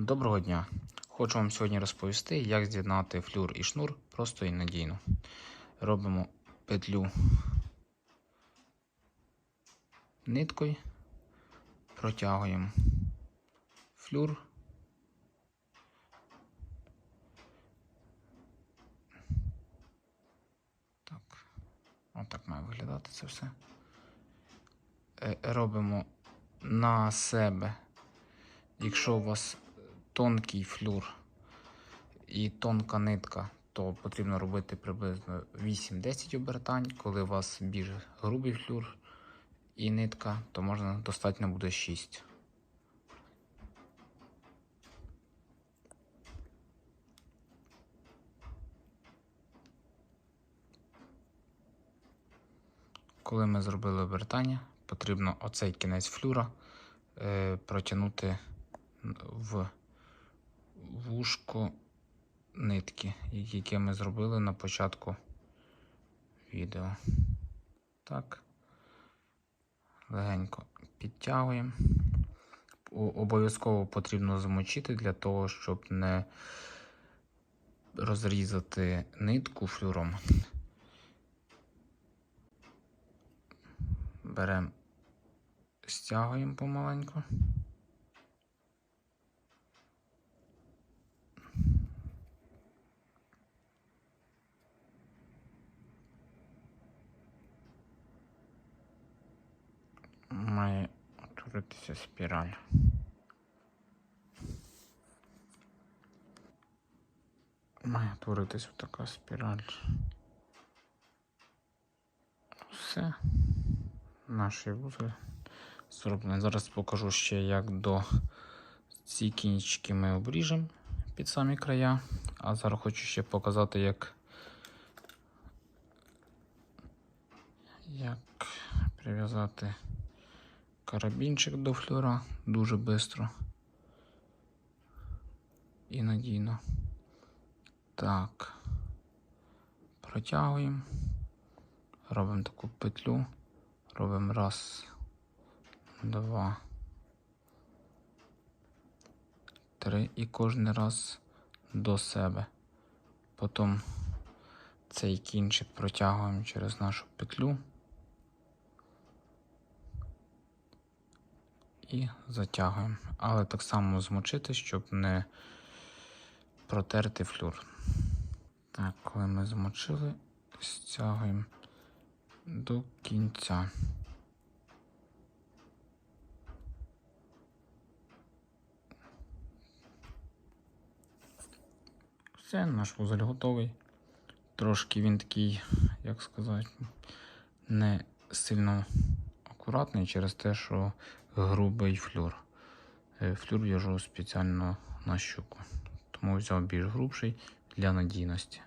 Доброго дня! Хочу вам сьогодні розповісти, як з'єднати флюр і шнур просто і надійно. Робимо петлю ниткою, протягуємо флюр. Так, отак має виглядати це все. Е, Робимо на себе Якщо у вас тонкий флюр і тонка нитка, то потрібно робити приблизно 8-10 обертань. Коли у вас більш грубий флюр і нитка, то можна достатньо буде 6. Коли ми зробили обертання, потрібно оцей кінець флюра е, протягнути в вушко нитки, яке ми зробили на початку відео. Так. Легенько підтягуємо. Обов'язково потрібно замочити для того, щоб не розрізати нитку флюром. Беремо, стягуємо помаленьку. має утворитися спіраль. Має утворитися така спіраль. Все. Наші вузли зроблені. Зараз покажу ще, як до ці кінчики ми обріжемо під самі края. А зараз хочу ще показати, як, як прив'язати карабінчик до флюра дуже швидко і надійно. Так, протягуємо, робимо таку петлю, робимо раз, два, три і кожен раз до себе. Потім цей кінчик протягуємо через нашу петлю. І затягуємо. Але так само змочити, щоб не протерти флюр. Так, коли ми змочили, стягуємо до кінця. Все, наш вузель готовий. Трошки він такий, як сказати, не сильно акуратний через те, що грубий флюр. Е, Флюр в'яжу спеціально на щуку, тому взяв більш грубший для надійності.